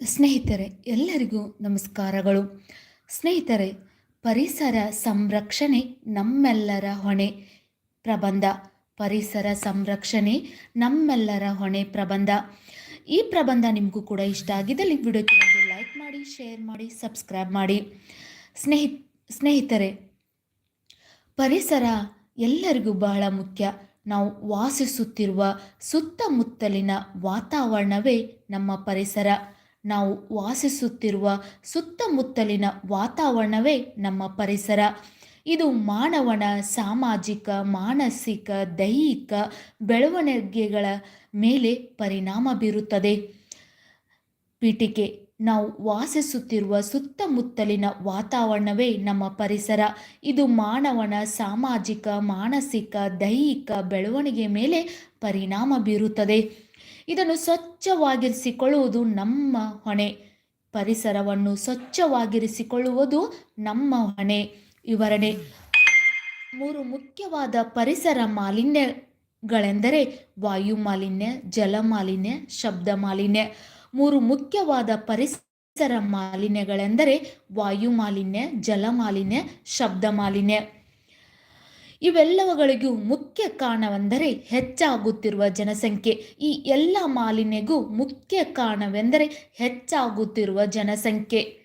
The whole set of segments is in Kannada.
ಸ್ನೇಹಿತರೆ, ಎಲ್ಲರಿಗೂ ನಮಸ್ಕಾರಗಳು. ಸ್ನೇಹಿತರೆ, ಪರಿಸರ ಸಂರಕ್ಷಣೆ ನಮ್ಮೆಲ್ಲರ ಹೊಣೆ ಪ್ರಬಂಧ. ಪರಿಸರ ಸಂರಕ್ಷಣೆ ನಮ್ಮೆಲ್ಲರ ಹೊಣೆ ಪ್ರಬಂಧ. ಈ ಪ್ರಬಂಧ ನಿಮಗೂ ಕೂಡ ಇಷ್ಟ ಆಗಿದ್ದಲ್ಲಿ ವಿಡಿಯೋಕ್ಕೆ ಒಂದು ಲೈಕ್ ಮಾಡಿ, ಶೇರ್ ಮಾಡಿ, ಸಬ್ಸ್ಕ್ರೈಬ್ ಮಾಡಿ. ಸ್ನೇಹಿ, ಸ್ನೇಹಿತರೆ, ಪರಿಸರ ಎಲ್ಲರಿಗೂ ಬಹಳ ಮುಖ್ಯ. ನಾವು ವಾಸಿಸುತ್ತಿರುವ ಸುತ್ತಮುತ್ತಲಿನ ವಾತಾವರಣವೇ ನಮ್ಮ ಪರಿಸರ. ನಾವು ವಾಸಿಸುತ್ತಿರುವ ಸುತ್ತಮುತ್ತಲಿನ ವಾತಾವರಣವೇ ನಮ್ಮ ಪರಿಸರ. ಇದು ಮಾನವನ ಸಾಮಾಜಿಕ, ಮಾನಸಿಕ, ದೈಹಿಕ ಬೆಳವಣಿಗೆಗಳ ಮೇಲೆ ಪರಿಣಾಮ ಬೀರುತ್ತದೆ. ಪೀಠಿಕೆ, ನಾವು ವಾಸಿಸುತ್ತಿರುವ ಸುತ್ತಮುತ್ತಲಿನ ವಾತಾವರಣವೇ ನಮ್ಮ ಪರಿಸರ. ಇದು ಮಾನವನ ಸಾಮಾಜಿಕ, ಮಾನಸಿಕ, ದೈಹಿಕ ಬೆಳವಣಿಗೆ ಮೇಲೆ ಪರಿಣಾಮ ಬೀರುತ್ತದೆ. ಇದನ್ನು ಸ್ವಚ್ಛವಾಗಿರಿಸಿಕೊಳ್ಳುವುದು ನಮ್ಮ ಹೊಣೆ. ಪರಿಸರವನ್ನು ಸ್ವಚ್ಛವಾಗಿರಿಸಿಕೊಳ್ಳುವುದು ನಮ್ಮ ಹೊಣೆ. ವಿವರಣೆ. ಮೂರು ಮುಖ್ಯವಾದ ಪರಿಸರ ಮಾಲಿನ್ಯಗಳೆಂದರೆ ವಾಯು ಮಾಲಿನ್ಯ, ಜಲ ಮಾಲಿನ್ಯ, ಶಬ್ದ ಮಾಲಿನ್ಯ. ಮೂರು ಮುಖ್ಯವಾದ ಪರಿಸರ ಮಾಲಿನ್ಯಗಳೆಂದರೆ ವಾಯು ಮಾಲಿನ್ಯ, ಜಲ ಮಾಲಿನ್ಯ, ಶಬ್ದ ಮಾಲಿನ್ಯ. ಇವೆಲ್ಲವುಗಳಿಗೂ ಮುಖ್ಯ ಕಾರಣವೆಂದರೆ ಹೆಚ್ಚಾಗುತ್ತಿರುವ ಜನಸಂಖ್ಯೆ. ಈ ಎಲ್ಲ ಮಾಲಿನ್ಯಗೂ ಮುಖ್ಯ ಕಾರಣವೆಂದರೆ ಹೆಚ್ಚಾಗುತ್ತಿರುವ ಜನಸಂಖ್ಯೆ.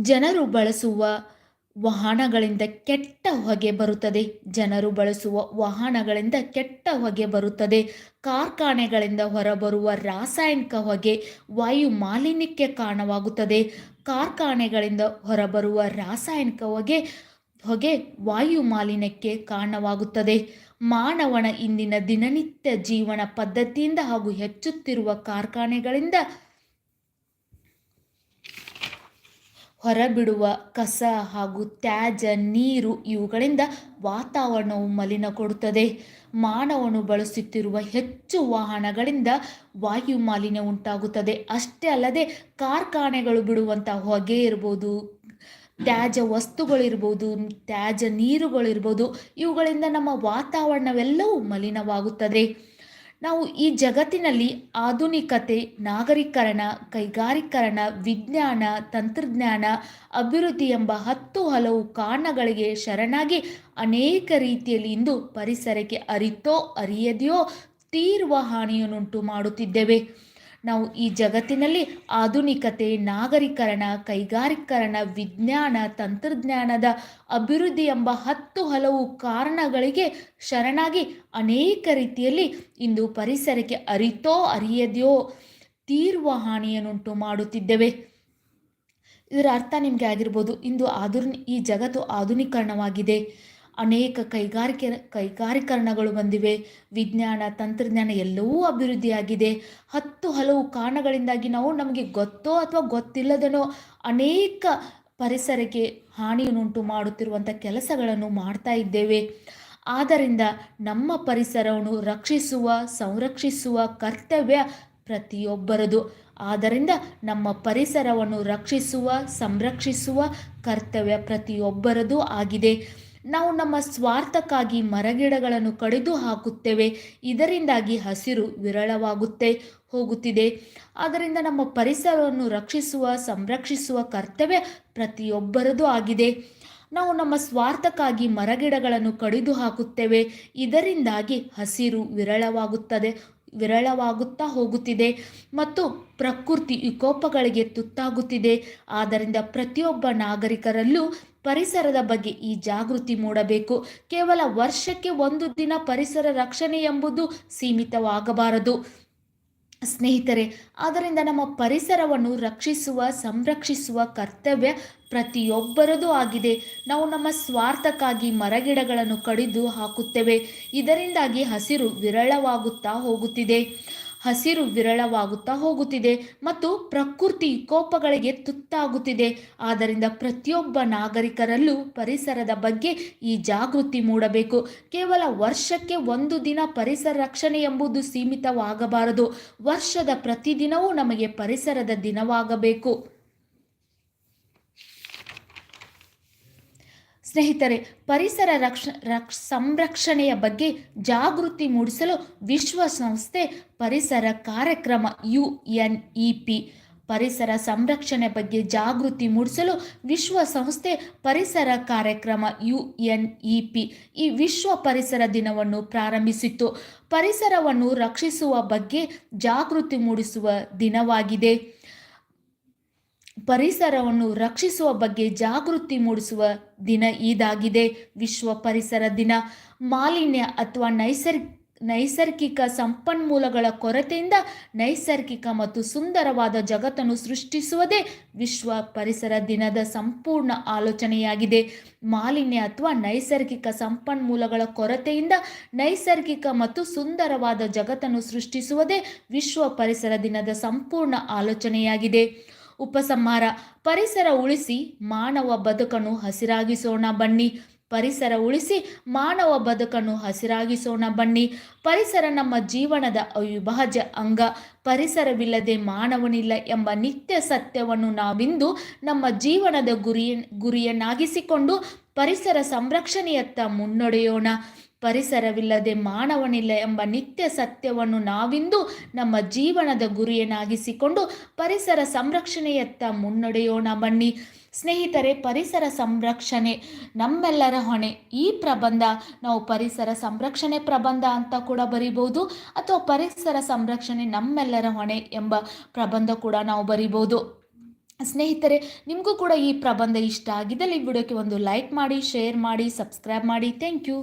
ಜನರು ಬಳಸುವ ವಾಹನಗಳಿಂದ ಕೆಟ್ಟ ಹೊಗೆ ಬರುತ್ತದೆ. ಜನರು ಬಳಸುವ ವಾಹನಗಳಿಂದ ಕೆಟ್ಟ ಹೊಗೆ ಬರುತ್ತದೆ. ಕಾರ್ಖಾನೆಗಳಿಂದ ಹೊರಬರುವ ರಾಸಾಯನಿಕ ಹೊಗೆ ವಾಯು ಮಾಲಿನ್ಯಕ್ಕೆ ಕಾರಣವಾಗುತ್ತದೆ. ಕಾರ್ಖಾನೆಗಳಿಂದ ಹೊರಬರುವ ರಾಸಾಯನಿಕ ಹೊಗೆ ಹೊಗೆ ವಾಯು ಮಾಲಿನ್ಯಕ್ಕೆ ಕಾರಣವಾಗುತ್ತದೆ. ಮಾನವನ ಇಂದಿನ ದಿನನಿತ್ಯ ಜೀವನ ಪದ್ಧತಿಯಿಂದ ಹಾಗೂ ಹೆಚ್ಚುತ್ತಿರುವ ಕಾರ್ಖಾನೆಗಳಿಂದ ಹೊರಬಿಡುವ ಕಸ ಹಾಗೂ ತ್ಯಾಜ್ಯ, ನೀರು ಇವುಗಳಿಂದ ವಾತಾವರಣವು ಕೊಡುತ್ತದೆ ಮಾನವನು ಬಳಸುತ್ತಿರುವ ಹೆಚ್ಚು ವಾಹನಗಳಿಂದ ವಾಯು ಮಾಲಿನ್ಯ ಉಂಟಾಗುತ್ತದೆ. ಅಷ್ಟೇ ಅಲ್ಲದೆ ಕಾರ್ಖಾನೆಗಳು ಬಿಡುವಂಥ ಹೊಗೆ ಇರ್ಬೋದು, ತ್ಯಾಜ್ಯ ವಸ್ತುಗಳಿರ್ಬೋದು, ತ್ಯಾಜ್ಯ ನೀರುಗಳಿರ್ಬೋದು, ಇವುಗಳಿಂದ ನಮ್ಮ ವಾತಾವರಣವೆಲ್ಲವೂ ಮಲಿನವಾಗುತ್ತದೆ. ನಾವು ಈ ಜಗತ್ತಿನಲ್ಲಿ ಆಧುನಿಕತೆ, ನಾಗರೀಕರಣ, ಕೈಗಾರೀಕರಣ, ವಿಜ್ಞಾನ, ತಂತ್ರಜ್ಞಾನ, ಅಭಿವೃದ್ಧಿ ಎಂಬ ಹತ್ತು ಹಲವು ಕಾರಣಗಳಿಗೆ ಶರಣಾಗಿ ಅನೇಕ ರೀತಿಯಲ್ಲಿ ಇಂದು ಪರಿಸರಕ್ಕೆ ಅರಿತೋ, ಅರಿಯದೆಯೋ ತೀರ್ವ ಹಾನಿಯನ್ನುಂಟು ಮಾಡುತ್ತಿದ್ದೇವೆ. ನಾವು ಈ ಜಗತ್ತಿನಲ್ಲಿ ಆಧುನಿಕತೆ, ನಾಗರಿಕರಣ, ಕೈಗಾರಿಕರಣ, ವಿಜ್ಞಾನ, ತಂತ್ರಜ್ಞಾನದ ಅಭಿವೃದ್ಧಿ ಎಂಬ ಹತ್ತು ಹಲವು ಕಾರಣಗಳಿಗೆ ಶರಣಾಗಿ ಅನೇಕ ರೀತಿಯಲ್ಲಿ ಇಂದು ಪರಿಸರಕ್ಕೆ ಅರಿತೋ, ಅರಿಯದೆಯೋ ತೀರ್ವ ಹಾನಿಯನ್ನುಂಟು ಮಾಡುತ್ತಿದ್ದೇವೆ. ಇದರ ಅರ್ಥ ನಿಮಗೆ ಆಗಿರ್ಬೋದು, ಇಂದು ಆಧುನಿ, ಈ ಜಗತ್ತು ಆಧುನೀಕರಣವಾಗಿದೆ. ಅನೇಕ ಕೈಗಾರಿಕೆ, ಕೈಗಾರೀಕರಣಗಳು ಬಂದಿವೆ. ವಿಜ್ಞಾನ, ತಂತ್ರಜ್ಞಾನ ಎಲ್ಲವೂ ಅಭಿವೃದ್ಧಿಯಾಗಿದೆ. ಹತ್ತು ಹಲವು ಕಾರಣಗಳಿಂದಾಗಿ ನಾವು ನಮಗೆ ಗೊತ್ತೋ ಅಥವಾ ಗೊತ್ತಿಲ್ಲದನೋ ಅನೇಕ ಪರಿಸರಕ್ಕೆ ಹಾನಿಯನ್ನುಂಟು ಮಾಡುತ್ತಿರುವಂಥ ಕೆಲಸಗಳನ್ನು ಮಾಡ್ತಾ ಇದ್ದೇವೆ. ಆದ್ದರಿಂದ ನಮ್ಮ ಪರಿಸರವನ್ನು ರಕ್ಷಿಸುವ, ಸಂರಕ್ಷಿಸುವ ಕರ್ತವ್ಯ ಪ್ರತಿಯೊಬ್ಬರದು. ಆದ್ದರಿಂದ ನಮ್ಮ ಪರಿಸರವನ್ನು ರಕ್ಷಿಸುವ, ಸಂರಕ್ಷಿಸುವ ಕರ್ತವ್ಯ ಪ್ರತಿಯೊಬ್ಬರದು ಆಗಿದೆ. ನಾವು ನಮ್ಮ ಸ್ವಾರ್ಥಕ್ಕಾಗಿ ಮರಗಿಡಗಳನ್ನು ಕಡಿದು ಹಾಕುತ್ತೇವೆ. ಇದರಿಂದಾಗಿ ಹಸಿರು ವಿರಳವಾಗುತ್ತೆ, ಹೋಗುತ್ತಿದೆ. ಆದ್ದರಿಂದ ನಮ್ಮ ಪರಿಸರವನ್ನು ರಕ್ಷಿಸುವ, ಸಂರಕ್ಷಿಸುವ ಕರ್ತವ್ಯ ಪ್ರತಿಯೊಬ್ಬರದು ಆಗಿದೆ. ನಾವು ನಮ್ಮ ಸ್ವಾರ್ಥಕ್ಕಾಗಿ ಮರಗಿಡಗಳನ್ನು ಕಡಿದು ಹಾಕುತ್ತೇವೆ. ಇದರಿಂದಾಗಿ ಹಸಿರು ವಿರಳವಾಗುತ್ತದೆ, ವಿರಳವಾಗುತ್ತಾ ಹೋಗುತ್ತಿದೆ ಮತ್ತು ಪ್ರಕೃತಿ ವಿಕೋಪಗಳಿಗೆ ತುತ್ತಾಗುತ್ತಿದೆ. ಆದ್ದರಿಂದ ಪ್ರತಿಯೊಬ್ಬ ನಾಗರಿಕರಲ್ಲೂ ಪರಿಸರದ ಬಗ್ಗೆ ಈ ಜಾಗೃತಿ ಮೂಡಬೇಕು. ಕೇವಲ ವರ್ಷಕ್ಕೆ ಒಂದು ದಿನ ಪರಿಸರ ರಕ್ಷಣೆ ಎಂಬುದು ಸೀಮಿತವಾಗಬಾರದು. ಸ್ನೇಹಿತರೆ ಆದ್ದರಿಂದ ನಮ್ಮ ಪರಿಸರವನ್ನು ರಕ್ಷಿಸುವ, ಸಂರಕ್ಷಿಸುವ ಕರ್ತವ್ಯ ಪ್ರತಿಯೊಬ್ಬರದೂ ಆಗಿದೆ. ನಾವು ನಮ್ಮ ಸ್ವಾರ್ಥಕ್ಕಾಗಿ ಮರಗಿಡಗಳನ್ನು ಕಡಿದು ಹಾಕುತ್ತೇವೆ. ಇದರಿಂದಾಗಿ ಹಸಿರು ವಿರಳವಾಗುತ್ತಾ ಹೋಗುತ್ತಿದೆ. ಹಸಿರು ವಿರಳವಾಗುತ್ತಾ ಹೋಗುತ್ತಿದೆ ಮತ್ತು ಪ್ರಕೃತಿ ಕೋಪಗಳಿಗೆ ತುತ್ತಾಗುತ್ತಿದೆ. ಆದ್ದರಿಂದ ಪ್ರತಿಯೊಬ್ಬ ನಾಗರಿಕರಲ್ಲೂ ಪರಿಸರದ ಬಗ್ಗೆ ಈ ಜಾಗೃತಿ ಮೂಡಬೇಕು. ಕೇವಲ ವರ್ಷಕ್ಕೆ ಒಂದು ದಿನ ಪರಿಸರ ರಕ್ಷಣೆ ಎಂಬುದು ಸೀಮಿತವಾಗಬಾರದು. ವರ್ಷದ ಪ್ರತಿದಿನವೂ ನಮಗೆ ಪರಿಸರದ ದಿನವಾಗಬೇಕು. ಸ್ನೇಹಿತರೆ, ಪರಿಸರ ರಕ್ಷ ರಕ್ಷ, ಸಂರಕ್ಷಣೆಯ ಬಗ್ಗೆ ಜಾಗೃತಿ ಮೂಡಿಸಲು ವಿಶ್ವಸಂಸ್ಥೆ ಪರಿಸರ ಕಾರ್ಯಕ್ರಮ ಯು ಎನ್ ಇ ಪಿ ಪರಿಸರ ಸಂರಕ್ಷಣೆ ಬಗ್ಗೆ ಜಾಗೃತಿ ಮೂಡಿಸಲು ವಿಶ್ವಸಂಸ್ಥೆ ಪರಿಸರ ಕಾರ್ಯಕ್ರಮ ಯು ಎನ್ ಇ ಪಿ ಈ ವಿಶ್ವ ಪರಿಸರ ದಿನವನ್ನು ಪ್ರಾರಂಭಿಸಿತ್ತು. ಪರಿಸರವನ್ನು ರಕ್ಷಿಸುವ ಬಗ್ಗೆ ಜಾಗೃತಿ ಮೂಡಿಸುವ ದಿನವಾಗಿದೆ. ಪರಿಸರವನ್ನು ರಕ್ಷಿಸುವ ಬಗ್ಗೆ ಜಾಗೃತಿ ಮೂಡಿಸುವ ದಿನ ಇದಾಗಿದೆ. ವಿಶ್ವ ಪರಿಸರ ದಿನ. ಮಾಲಿನ್ಯ ಅಥವಾ ನೈಸರ್ಗ ನೈಸರ್ಗಿಕ ಸಂಪನ್ಮೂಲಗಳ ಕೊರತೆಯಿಂದ ನೈಸರ್ಗಿಕ ಮತ್ತು ಸುಂದರವಾದ ಜಗತ್ತನ್ನು ಸೃಷ್ಟಿಸುವುದೇ ವಿಶ್ವ ಪರಿಸರ ದಿನದ ಸಂಪೂರ್ಣ ಆಲೋಚನೆಯಾಗಿದೆ. ಮಾಲಿನ್ಯ ಅಥವಾ ನೈಸರ್ಗಿಕ ಸಂಪನ್ಮೂಲಗಳ ಕೊರತೆಯಿಂದ ನೈಸರ್ಗಿಕ ಮತ್ತು ಸುಂದರವಾದ ಜಗತ್ತನ್ನು ಸೃಷ್ಟಿಸುವುದೇ ವಿಶ್ವ ಪರಿಸರ ದಿನದ ಸಂಪೂರ್ಣ ಆಲೋಚನೆಯಾಗಿದೆ. ಉಪಸಂಹಾರ. ಪರಿಸರ ಉಳಿಸಿ ಮಾನವ ಬದುಕನ್ನು ಹಸಿರಾಗಿಸೋಣ ಬನ್ನಿ. ಪರಿಸರ ಉಳಿಸಿ ಮಾನವ ಬದುಕನ್ನು ಹಸಿರಾಗಿಸೋಣ ಬನ್ನಿ. ಪರಿಸರ ನಮ್ಮ ಜೀವನದ ಅವಿಭಾಜ್ಯ ಅಂಗ. ಪರಿಸರವಿಲ್ಲದೆ ಮಾನವನಿಲ್ಲ ಎಂಬ ನಿತ್ಯ ಸತ್ಯವನ್ನು ನಾವಿಂದು ನಮ್ಮ ಜೀವನದ ಗುರಿಯ ಗುರಿಯನ್ನಾಗಿಸಿಕೊಂಡು ಪರಿಸರ ಸಂರಕ್ಷಣೆಯತ್ತ ಮುನ್ನಡೆಯೋಣ. ಪರಿಸರವಿಲ್ಲದೆ ಮಾನವನಿಲ್ಲ ಎಂಬ ನಿತ್ಯ ಸತ್ಯವನ್ನು ನಾವಿಂದು ನಮ್ಮ ಜೀವನದ ಗುರಿಯನ್ನಾಗಿಸಿಕೊಂಡು ಪರಿಸರ ಸಂರಕ್ಷಣೆಯತ್ತ ಮುನ್ನಡೆಯೋಣ ಬನ್ನಿ. ಸ್ನೇಹಿತರೆ, ಪರಿಸರ ಸಂರಕ್ಷಣೆ ನಮ್ಮೆಲ್ಲರ ಹೊಣೆ. ಈ ಪ್ರಬಂಧ ನಾವು ಪರಿಸರ ಸಂರಕ್ಷಣೆ ಪ್ರಬಂಧ ಅಂತ ಕೂಡ ಬರಿಬೋದು ಅಥವಾ ಪರಿಸರ ಸಂರಕ್ಷಣೆ ನಮ್ಮೆಲ್ಲರ ಹೊಣೆ ಎಂಬ ಪ್ರಬಂಧ ಕೂಡ ನಾವು ಬರಿಬೋದು ಸ್ನೇಹಿತರೆ, ನಿಮಗೂ ಕೂಡ ಈ ಪ್ರಬಂಧ ಇಷ್ಟ ಆಗಿದ್ದಲ್ಲಿ ಈ ವಿಡಿಯೋಕ್ಕೆ ಒಂದು ಲೈಕ್ ಮಾಡಿ, ಶೇರ್ ಮಾಡಿ, ಸಬ್ಸ್ಕ್ರೈಬ್ ಮಾಡಿ. Thank you.